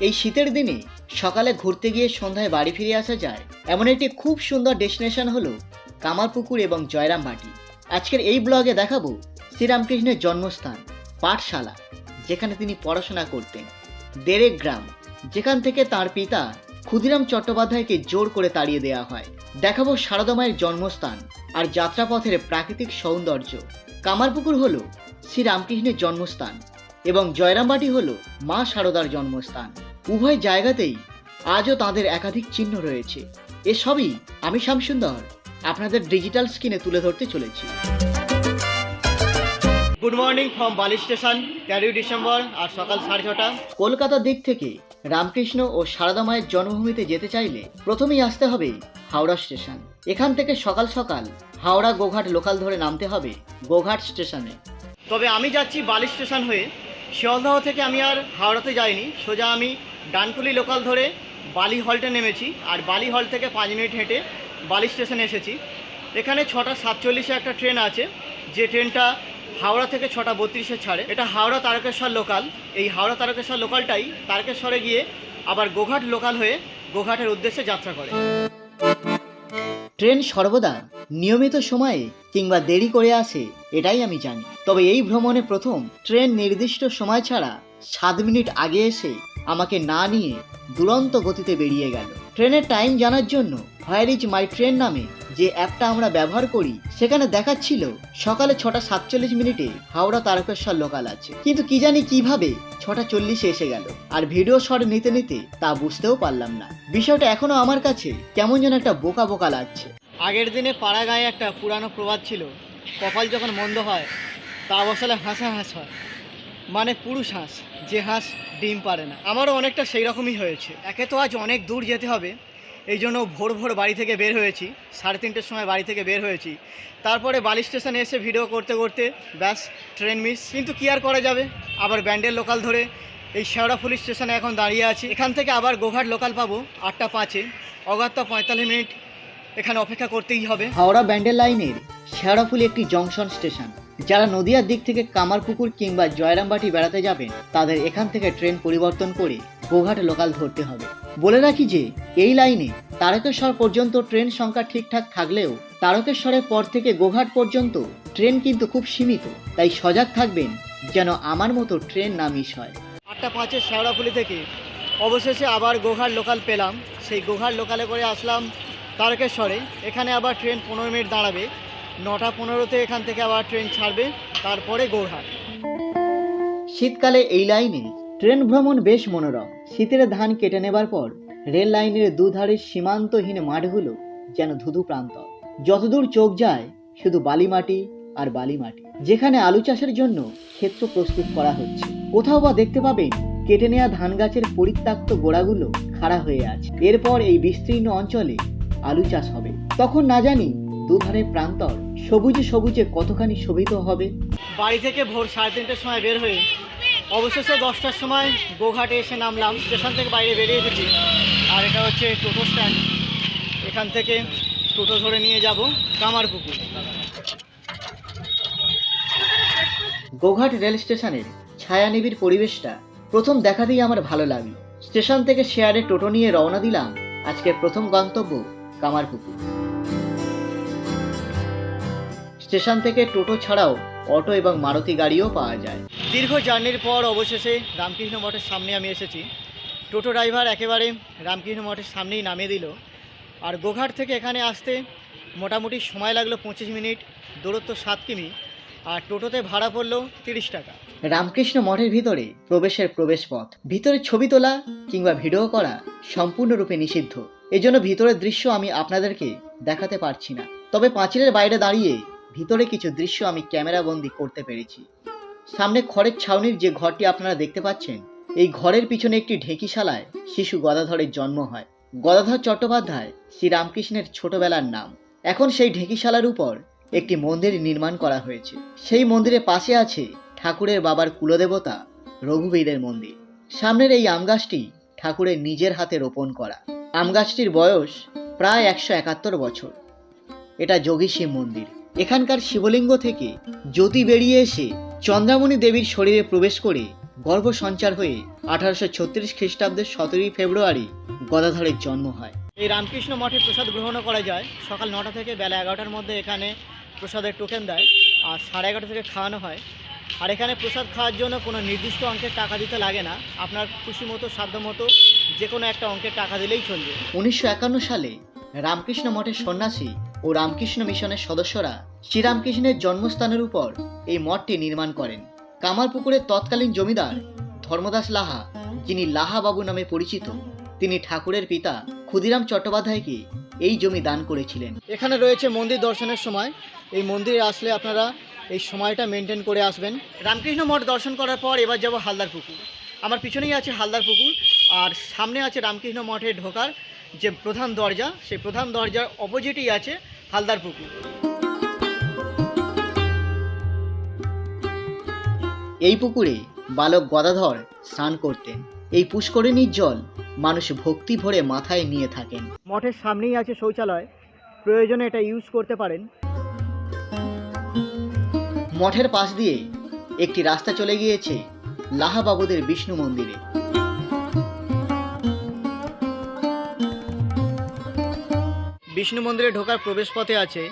এই শীতের দিনে সকালে ঘুরতে গিয়ে সন্ধ্যায় বাড়ি ফিরে আসা যায় এমন একটি খুব সুন্দর ডেস্টিনেশন হলো কামারপুকুর এবং জয়রামবাটি আজকের এই ব্লগে দেখাবো শ্রীরামকৃষ্ণের জন্মস্থান, পাঠশালা, যেখানে তিনি পড়াশোনা করতেন। দেরেক গ্রাম, যেখান থেকে তার পিতা ক্ষুদিরাম চট্টোপাধ্যায়কে জোর করে তাড়িয়ে দেওয়া হয়। দেখাবো সারদামায়ের জন্মস্থান আর যাত্রাপথের প্রাকৃতিক সৌন্দর্য। কামারপুকুর হল শ্রীরামকৃষ্ণের জন্মস্থান এবং জয়রামবাটি হল মা সারদার জন্মস্থান। উভয় জায়গাতেই আজও তাদের একাধিক চিহ্ন রয়েছে। এসবই আমি শামসুন্দর আপনাদের ডিজিটাল স্ক্রিনে তুলে ধরতে চলেছি। Good morning from Bali station তেরোই ডিসেম্বর আর সকাল সাড়ে ছটা। কলকাতার দিক থেকে রামকৃষ্ণ ও সারদা মায়ের জন্মভূমিতে যেতে চাইলে প্রথমেই আসতে হবে হাওড়া স্টেশন। এখান থেকে সকাল সকাল হাওড়া গোঘাট লোকাল ধরে নামতে হবে গোঘাট স্টেশনে। তবে আমি যাচ্ছি বালি স্টেশন হয়ে। শিয়ালদহ থেকে আমি আর হাওড়াতে যাইনি সোজা আমি ডানকুলি লোকাল ধরে বালি হলটে নেমেছি, আর বালি হল থেকে পাঁচ মিনিট হেঁটে বালি স্টেশনে এসেছি। এখানে ছটা সাতচল্লিশে একটা ট্রেন আছে, যে ট্রেনটা হাওড়া থেকে ছটা বত্রিশে ছাড়ে। এটা হাওড়া তারকেশ্বর লোকাল। এই হাওড়া তারকেশ্বর লোকালটাই তারকেশ্বরে গিয়ে আবার গোঘাট লোকাল হয়ে গোঘাটের উদ্দেশ্যে যাত্রা করে। ট্রেন সর্বদা নিয়মিত সময়ে কিংবা দেরি করে আসে, এটাই আমি জানি। তবে এই ভ্রমণে প্রথম ট্রেন নির্দিষ্ট সময় ছাড়া সাত মিনিট আগে এসে আমাকে না নিয়ে দুরন্ত গতিতে বেরিয়ে গেল। ট্রেনের টাইম জানার জন্য হোয়ার ইজ মাই ট্রেন নামে যে অ্যাপটা আমরা ব্যবহার করি, সেখানে দেখাচ্ছিল সকালে ছটা সাতচল্লিশ মিনিটে হাওড়া তারকেশ্বর লোকাল আছে। কিন্তু কি জানি কীভাবে ছটা চল্লিশে এসে গেল, আর ভিডিও শট নিতে নিতে তা বুঝতেও পারলাম না। বিষয়টা এখনও আমার কাছে কেমন যেন একটা বোকা বোকা লাগছে। আগের দিনে পাড়া গায়ে একটা পুরানো প্রবাদ ছিল, কপাল যখন মন্দ হয়, তা বসালে হাসা হাস হয়। মানে পুরুষ হাঁস, যে হাঁস ডিম পারে না। আমারও অনেকটা সেই রকমই হয়েছে। একে তো আজ অনেক দূর যেতে হবে, এই জন্য ভোর ভোর বাড়ি থেকে বের হয়েছি, সাড়ে তিনটের সময় বাড়ি থেকে বের হয়েছি। তারপরে বালি স্টেশনে এসে ভিডিও করতে করতে, ব্যাস, ট্রেন মিস। কিন্তু কি আর করা যাবে? আবার ব্যান্ডেল লোকাল ধরে এই শেওড়া পুলিশ স্টেশনে এখন দাঁড়িয়ে আছি। এখান থেকে আবার গোঘাট লোকাল পাবো, আটটা পাঁচে। অগাত্তা পঁয়তাল্লিশ মিনিট এখানে অপেক্ষা করতেই হবে। হাওড়া ব্যান্ডেল লাইনের শেওড়াফুলি একটি জংশন স্টেশন। যারা নদিয়ার দিক থেকে কামারপুকুর কিংবা জয়রামবাটি বেড়াতে যাবেন, তাদের এখান থেকে ট্রেন পরিবর্তন করে গোঘাট লোকাল ধরতে হবে। বলে রাখি যে, এই লাইনে তারকেশ্বর পর্যন্ত ট্রেন সংখ্যা ঠিকঠাক থাকলেও তারকেশ্বরের পর থেকে গোঘাট পর্যন্ত ট্রেন কিন্তু খুব সীমিত। তাই সজাগ থাকবেন যেন আমার মতো ট্রেন না মিস হয়। আটটা পাঁচের শেওড়াফুলি থেকে অবশেষে আবার গোঘাট লোকাল পেলাম। সেই গোঘাট লোকালে করে আসলাম তারকেশ্বরে। এখানে আবার ট্রেন পনেরো মিনিট দাঁড়াবে। নটা পনেরোতে এখান থেকে আবার ট্রেন ছাড়বে, তারপরে গোঘাট শীতকালে এই লাইনে ট্রেন ভ্রমণ বেশ মনোরম। শীতের ধান কেটে নেবার পর রেল লাইনের দুধারের সীমান্তহীন মাঠগুলো যেন ধুধু প্রান্ত যতদূর চোখ যায়, শুধু বালি মাটি আর বালি মাটি যেখানে আলু চাষের জন্য ক্ষেত্র প্রস্তুত করা হচ্ছে। কোথাও বা দেখতে পাবেন কেটে নেওয়া ধান গাছের পরিত্যক্ত গোড়াগুলো খাড়া হয়ে আছে। এরপর এই বিস্তীর্ণ অঞ্চলে আলু চাষ হবে। তখন না জানি দুধারে প্রান্তর সবুজে সবুজে কতখানি শোভিত হবে? বাড়ি থেকে ভোর সাড়ে তিনটের সময় বের হয়ে অবশেষে দশটার সময় গোঘাটে এসে নামলাম। স্টেশন থেকে বাইরে বেরিয়ে এসেছি আর এটা হচ্ছে টোটো স্ট্যান্ড। এখান থেকে টোটো ধরে নিয়ে যাব কামারপুকুর। গোঘাট রেল স্টেশনের ছায়ানিবিড় পরিবেশটা প্রথম দেখাতেই আমার ভালো লাগল। স্টেশন থেকে শেয়ারে টোটো নিয়ে রওনা দিলাম আজকের প্রথম গন্তব্য কামারপুকুর। স্টেশন থেকে টোটো ছাড়াও অটো এবং মারুতি গাড়িও পাওয়া যায়। দীর্ঘ জার্নির পর অবশেষে রামকৃষ্ণ মঠের সামনে আমি এসেছি। টোটো ড্রাইভার একেবারে রামকৃষ্ণ মঠের সামনেই নামিয়ে দিল। আর গোঘাট থেকে এখানে আসতে মোটামুটি সময় লাগল পঁচিশ মিনিট দূরত্ব সাত কিমি আর টোটোতে ভাড়া পড়ল তিরিশ টাকা। রামকৃষ্ণ মঠের ভিতরে প্রবেশের প্রবেশ পথ ভিতরে ছবি তোলা কিংবা ভিডিও করা সম্পূর্ণরূপে নিষিদ্ধ। এজন্য ভিতরের দৃশ্য আমি আপনাদেরকে দেখাতে পারছি না। তবে পাঁচিলের বাইরে দাঁড়িয়ে ভিতরে কিছু দৃশ্য আমি ক্যামেরা বন্দি করতে পেরেছি। সামনে খড়ের ছাউনির যে ঘরটি আপনারা দেখতে পাচ্ছেন, এই ঘরের পিছনে একটি ঢেঁকিশালায় শিশু গদাধরের জন্ম হয়। গদাধর চট্টোপাধ্যায় শ্রীরামকৃষ্ণের ছোটবেলার নাম। এখন সেই ঢেঁকিশালার উপর একটি মন্দির নির্মাণ করা হয়েছে। সেই মন্দিরের পাশে আছে ঠাকুরের বাবার কুলদেবতা রঘুবীরের মন্দির। সামনের এই আম গাছটি ঠাকুরের নিজের হাতে রোপণ করা। আম গাছটির বয়স প্রায় একশো একাত্তর বছর। এটা যোগী শিব মন্দির। এখানকার শিবলিঙ্গ থেকে জ্যোতি বেরিয়ে এসে চন্দ্রামণি দেবীর শরীরে প্রবেশ করে গর্ভ সঞ্চার হয়ে আঠারোশো ছত্রিশ খ্রিস্টাব্দের সতেরোই ফেব্রুয়ারি গদাধরের জন্ম হয়। এই রামকৃষ্ণ মঠে প্রসাদ গ্রহণও করা যায়। সকাল নটা থেকে বেলা এগারোটার মধ্যে এখানে প্রসাদের টোকেন দেয় আর সাড়ে এগারোটা থেকে খাওয়ানো হয়। আর এখানে প্রসাদ খাওয়ার জন্য কোনো নির্দিষ্ট অঙ্কের টাকা দিতে লাগে না। আপনার খুশি মতো সাধ্য মতো যে কোনো একটা অঙ্কের টাকা দিলেই চলবে। উনিশশো একান্ন সালে রামকৃষ্ণ মঠের সন্ন্যাসী ও রামকৃষ্ণ মিশনের সদস্যরা শ্রীরামকৃষ্ণের জন্মস্থানের উপর এই মঠটি নির্মাণ করেন। কামারপুকুরের তৎকালীন জমিদার ধর্মদাস লাহা, যিনি লাহা বাবু নামে পরিচিত, তিনি ঠাকুরের পিতা ক্ষুদিরাম চট্টোপাধ্যায়কে এই জমি দান করেছিলেন। এখানে রয়েছে মন্দির দর্শনের সময়। এই মন্দিরে আসলে আপনারা এই সময়টা মেনটেন করে আসবেন। রামকৃষ্ণ মঠ দর্শন করার পর এবার যাব হালদার পুকুর। আমার পিছনেই আছে হালদার পুকুর, আর সামনে আছে রামকৃষ্ণ মঠে ঢোকার যে প্রধান দরজা সেই প্রধান দরজার অপোজিটেই আছে হালদার পুকুর। এই পুকুরে বালক গদাধর স্নান করতেন। এই পুষ্করিণীর জল মানুষ ভক্তি ভরে মাথায় নিয়ে থাকেন। মঠের সামনেই আছে শৌচালয়। প্রয়োজনে এটা ইউজ করতে পারেন। মঠের পাশ দিয়ে একটি রাস্তা চলে গিয়েছে লাহাবাবুদের বিষ্ণু মন্দিরে। বিষ্ণু মন্দিরে ঢোকার প্রবেশপথে আছে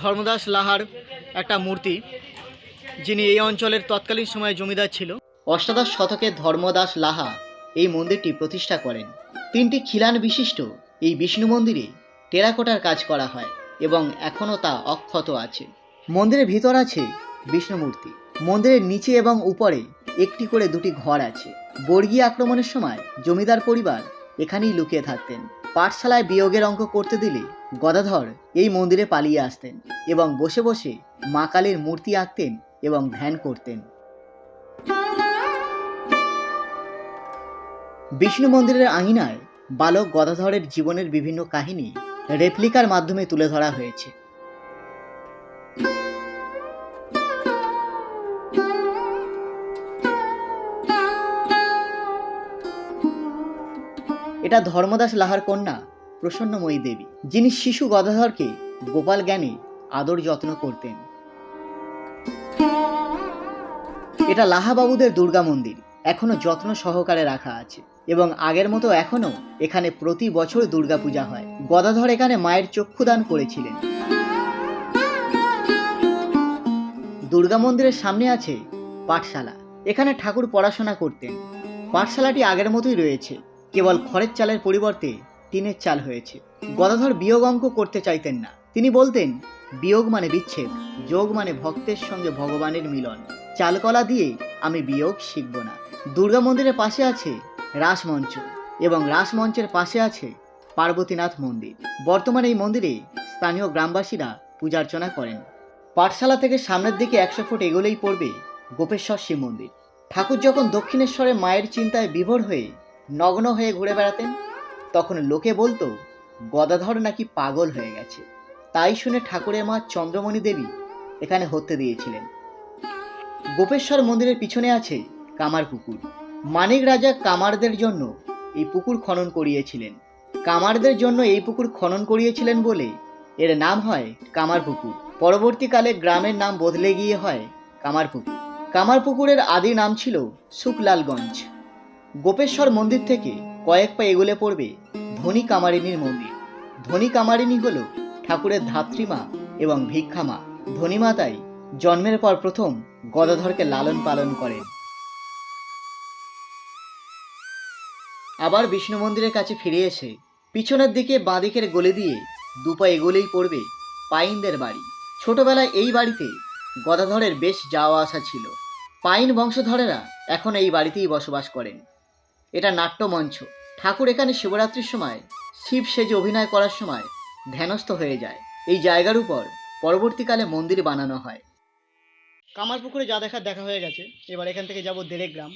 ধর্মদাস লাহার একটা মূর্তি, যিনি এই অঞ্চলের তৎকালীন সময়ে জমিদার ছিল। অষ্টাদশ শতকে ধর্মদাস লাহা এই মন্দিরটি প্রতিষ্ঠা করেন। তিনটি খিলান বিশিষ্ট। এই বিষ্ণু মন্দিরে টেরাকোটার কাজ করা হয় এবং এখনও তা অক্ষত আছে। মন্দিরের ভিতর আছে বিষ্ণু মূর্তি। মন্দিরের নিচে এবং উপরে একটি করে দুটি ঘর আছে। বর্গীয় আক্রমণের সময় জমিদার পরিবার এখানেই লুকিয়ে থাকতেন। পাঠশালায় বিয়োগের অঙ্ক করতে দিলে গদাধর এই মন্দিরে পালিয়ে আসতেন এবং বসে বসে মা কালীর মূর্তি আঁকতেন এবং ধ্যান করতেন। বিষ্ণু মন্দিরের আঙিনায় বালক গদাধরের জীবনের বিভিন্ন কাহিনী রেপ্লিকার মাধ্যমে তুলে ধরা হয়েছে। এটা ধর্মদাস লাহার কন্যা, প্রসন্নময়ী দেবী, যিনি শিশু গদাধরকে গোপাল জ্ঞানে আদর যত্ন করতেন। এটা লাহাবাবুদের দুর্গা মন্দির, এখনও যত্ন সহকারে রাখা আছে এবং আগের মতো এখনও এখানে প্রতি বছর দুর্গাপূজা হয়। গদাধর এখানে মায়ের চক্ষুদান করেছিলেন। দুর্গা মন্দিরের সামনে আছে পাঠশালা। এখানে ঠাকুর পড়াশোনা করতেন। পাঠশালাটি আগের মতোই রয়েছে। কেবল খড়ের চালের পরিবর্তে টিনের চাল হয়েছে। গদাধর বিয়োগ অঙ্ক করতে চাইতেন না। তিনি বলতেন, বিয়োগ মানে বিচ্ছেদ, যোগ মানে ভক্তের সঙ্গে ভগবানের মিলন। চালকলা দিয়ে আমি বিয়োগ শিখব না। দুর্গা মন্দিরের পাশে আছে রাসমঞ্চ এবং রাসমঞ্চের পাশে আছে পার্বতীনাথ মন্দির। বর্তমানে এই মন্দিরে স্থানীয় গ্রামবাসীরা পূজার্চনা করেন। পাঠশালা থেকে সামনের দিকে একশো ফুট এগোলেই পড়বে গোপেশ্বর শিব মন্দির। ঠাকুর যখন দক্ষিণেশ্বরে মায়ের চিন্তায় বিভোর হয়ে নগ্ন হয়ে ঘুরে বেড়াতেন। তখন লোকে বলতো, গদাধর নাকি পাগল হয়ে গেছে। তাই শুনে ঠাকুরের মা চন্দ্রমণি দেবী এখানে হত্যে দিয়েছিলেন। গোপেশ্বর মন্দিরের পিছনে আছে কামার পুকুর। মানিক রাজা কামারদের জন্য এই পুকুর খনন করিয়েছিলেন। কামারদের জন্য এই পুকুর খনন করিয়েছিলেন বলে এর নাম হয় কামার পুকুর। পরবর্তীকালে গ্রামের নাম বদলে গিয়ে হয় কামার পুকুর। কামার পুকুরের আদি নাম ছিল শুকলালগঞ্জ। গোপেশ্বর মন্দির থেকে কয়েক পা এগুলে পড়বে ধনী কামারিনীর মন্দির। ধনী কামারিনী হল ঠাকুরের ধাত্রীমা এবং ভিক্ষামা। ধনী মাতাই জন্মের পর প্রথম গদাধরকে লালন পালন করেন। আবার বিষ্ণু মন্দিরের কাছে ফিরে এসে পিছনের দিকে বাঁদিকের গলে দিয়ে দুপা এগোলেই পড়বে পাইনদের বাড়ি। ছোটবেলায় এই বাড়িতে গদাধরের বেশ যাওয়া আসা ছিল। পাইন বংশধরেরা এখন এই বাড়িতেই বসবাস করেন। এটা নাট্যমঞ্চ। ঠাকুর এখানে শিবরাত্রির সময়, শিব সেজে অভিনয় করার সময় ধ্যানস্থ হয়ে যায়। এই জায়গার উপর পরবর্তীকালে মন্দির বানানো হয়। কামারপুকুরে যা দেখার দেখা হয়ে গেছে। এবার এখান থেকে যাব দেড়েক গ্রাম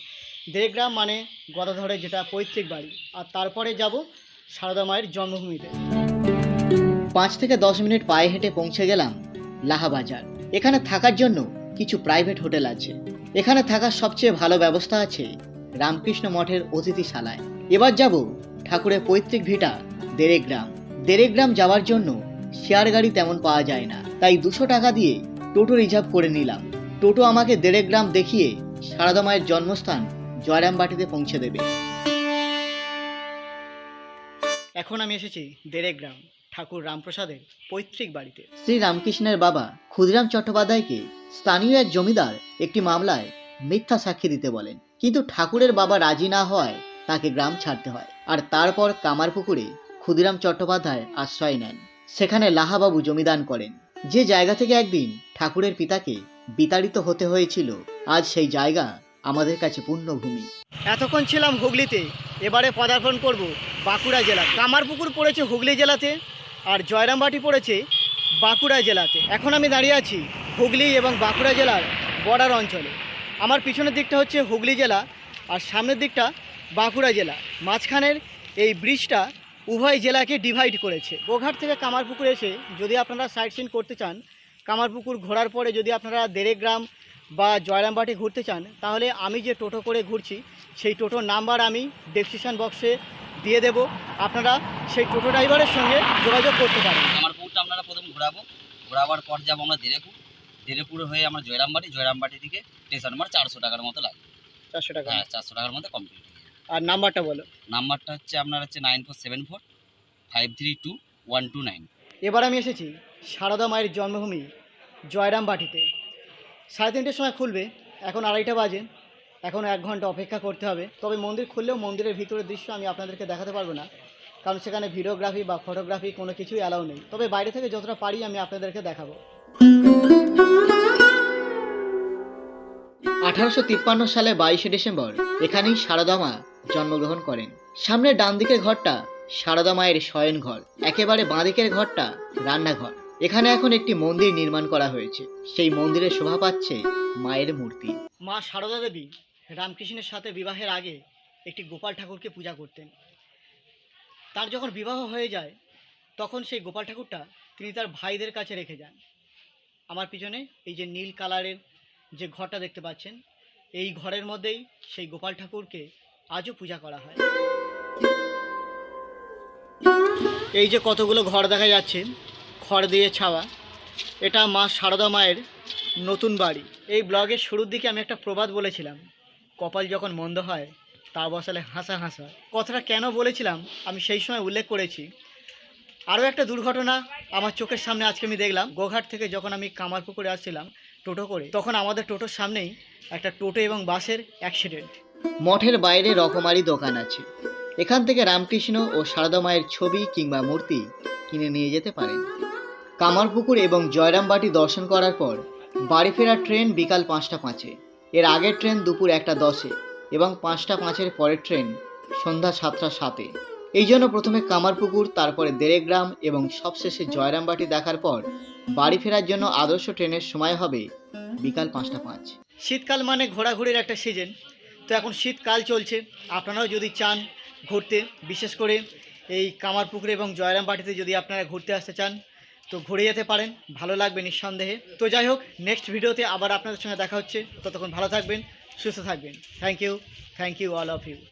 দেড়েক গ্রাম মানে গদাধরের যেটা পৈতৃক বাড়ি, আর তারপরে যাব সারদা মায়ের জন্মভূমিতে। পাঁচ থেকে দশ মিনিট পায়ে হেঁটে পৌঁছে গেলাম লাহাবাজার এখানে থাকার জন্য কিছু প্রাইভেট হোটেল আছে। এখানে থাকার সবচেয়ে ভালো ব্যবস্থা আছে রামকৃষ্ণ মঠের অতিথিশালায়। এবার যাব ঠাকুরের পৈতৃক ভিটা দেড়েক গ্রাম দেড়েক গ্রাম যাওয়ার জন্য শেয়ার গাড়ি তেমন পাওয়া যায় না, তাই দুশো টাকা দিয়ে টোটো রিজার্ভ করে নিলাম। টোটো আমাকে দেড়েক গ্রাম দেখিয়ে সারদা মায়ের জন্মস্থান জয়রামবাটিতে পৌঁছে দেবে। এখন আমি এসেছি দেড়ে গ্রাম ঠাকুর রামপ্রসাদের পৈতৃক বাড়িতে। শ্রী রামকৃষ্ণের বাবা ক্ষুদিরাম চট্টোপাধ্যায়কে স্থানীয় এক জমিদার একটি মামলায় মিথ্যা সাক্ষী দিতে বলেন। কিন্তু ঠাকুরের বাবা রাজি না হওয়ায় তাকে গ্রাম ছাড়তে হয়। আর তারপর কামারপুকুরে ক্ষুদিরাম চট্টোপাধ্যায় আশ্রয় নেন। সেখানে লাহাবাবু জমিদান করেন। যে জায়গা থেকে একদিন ঠাকুরের পিতাকে বিতাড়িত হতে হয়েছিল, আজ সেই জায়গা আমাদের কাছে পুণ্যভূমি এতক্ষণ ছিলাম হুগলিতে, এবারে পদার্পণ করব বাঁকুড়া জেলা কামারপুকুর পড়েছে হুগলি জেলাতে, আর জয়রামবাটি পড়েছে বাঁকুড়া জেলাতে। এখন আমি দাঁড়িয়ে আছি হুগলি এবং বাঁকুড়া জেলার বর্ডার অঞ্চলে। আমার পিছনের দিকটা হচ্ছে হুগলি জেলা আর সামনের দিকটা বাঁকুড়া জেলা। মাঝখানের এই ব্রিজটা উভয় জেলাকে ডিভাইড করেছে। গোঘাট থেকে কামারপুকুর এসে যদি আপনারা সাইট সিন করতে চান, কামারপুকুর ঘোরার পরে যদি আপনারা দেড়েক গ্রাম বা জয়রামবাটি ঘুরতে চান, তাহলে আমি যে টোটো করে ঘুরছি, সেই টোটোর নাম্বার আমি ডেসক্রিপশন বক্সে দিয়ে দেব। আপনারা সেই টোটো ড্রাইভারের সঙ্গে যোগাযোগ করতে পারেন। আমার পুরটা আপনারা প্রথম ঘোরাবো। ঘোরাবার পর যাব আমরা দেরেপুর দেরেপুর হয়ে আমরা জয়রামবাটি জয়রামবাটি থেকে স্টেশন আমার চারশো টাকার মতো লাগে। চারশো টাকা হ্যাঁ চারশো টাকার মধ্যে কমপ্লিট আর নাম্বারটা বলো। নাম্বারটা হচ্ছে আপনার হচ্ছে nine four seven four five three two one two nine এবার আমি এসেছি সারদা মায়ের জন্মভূমি জয়রামবাটিতে সাড়ে তিনটের সময় খুলবে এখন আড়াইটা বাজে এখন এক ঘণ্টা অপেক্ষা করতে হবে। তবে মন্দির খুললেও মন্দিরের ভিতরের দৃশ্য আমি আপনাদেরকে দেখাতে পারব না কারণ সেখানে ভিডিওগ্রাফি বা ফটোগ্রাফি কোনো কিছুই অ্যালাউ নেই। তবে বাইরে থেকে যতটা পারি আমি আপনাদেরকে দেখাবো। আঠারোশো তিপ্পান্ন সালে বাইশে ডিসেম্বর, এখানেই সারদা মা জন্মগ্রহণ করেন। সামনের ডান দিকের ঘরটা সারদা মায়ের শয়ন ঘর, একেবারে বাঁ দিকের ঘরটা রান্নাঘর। এখানে এখন একটি মন্দির নির্মাণ করা হয়েছে। সেই মন্দিরে শোভা পাচ্ছে মায়ের মূর্তি। মা সারদা দেবী রামকৃষ্ণের সাথে বিবাহের আগে একটি গোপাল ঠাকুরকে পূজা করতেন। তার যখন বিবাহ হয়ে যায়, তখন সেই গোপাল ঠাকুরটা তিনি তার ভাইদের কাছে রেখে যান। আমার পিছনে এই যে নীল কালারের যে ঘরটা দেখতে পাচ্ছেন, এই ঘরের মধ্যেই সেই গোপাল ঠাকুরকে আজও পূজা করা হয়। এই যে কতগুলো ঘর দেখা যাচ্ছে, খড় দিয়ে ছাওয়া, এটা মা সারদা মায়ের নতুন বাড়ি। এই ব্লগের শুরুর দিকে আমি একটা প্রবাদ বলেছিলাম, কপাল যখন মন্দ হয়, তা বসালে হাসা হাসা। কথাটা কেন বলেছিলাম, আমি সেই সময় উল্লেখ করেছি আরও একটা দুর্ঘটনা আমার চোখের সামনে আজকে আমি দেখলাম। গোঘাট থেকে যখন আমি কামারপুকুরে আসছিলাম টোটো করে, তখন আমাদের টোটোর সামনেই একটা টোটো এবং বাসের অ্যাক্সিডেন্ট মঠের বাইরে রকমারি দোকান আছে। এখান থেকে রামকৃষ্ণ ও সারদা মায়ের ছবি কিংবা মূর্তি কিনে নিয়ে যেতে পারেন। কামারপুকুর এবং জয়রামবাটি দর্শন করার পর বাড়ি ফেরার ট্রেন বিকাল পাঁচটা পাঁচে। এর আগের ট্রেন দুপুর একটা দশে এবং পাঁচটা পাঁচের পরের ট্রেন সন্ধ্যা সাতটা সাতে। এই জন্য প্রথমে কামারপুকুর, তারপরে দেড়েগ্রাম এবং সবশেষে জয়রামবাটি দেখার পর বাড়ি ফেরার জন্য আদর্শ ট্রেনের সময় হবে বিকাল পাঁচটা পাঁচ। শীতকাল মানে ঘোরাঘুরির একটা সিজন তো এখন শীতকাল চলছে। আপনারাও যদি চান ঘুরতে, বিশেষ করে এই কামারপুকুর এবং জয়রামবাটিতে যদি আপনারা ঘুরতে আসতে চান, তো ঘুরে যেতে পারেন। ভালো লাগবে নিঃসন্দেহে। তো যাই হোক নেক্সট ভিডিওতে আবার আপনাদের সঙ্গে দেখা হচ্ছে। ততক্ষণ ভালো থাকবেন, সুস্থ থাকবেন। Thank you thank you all of you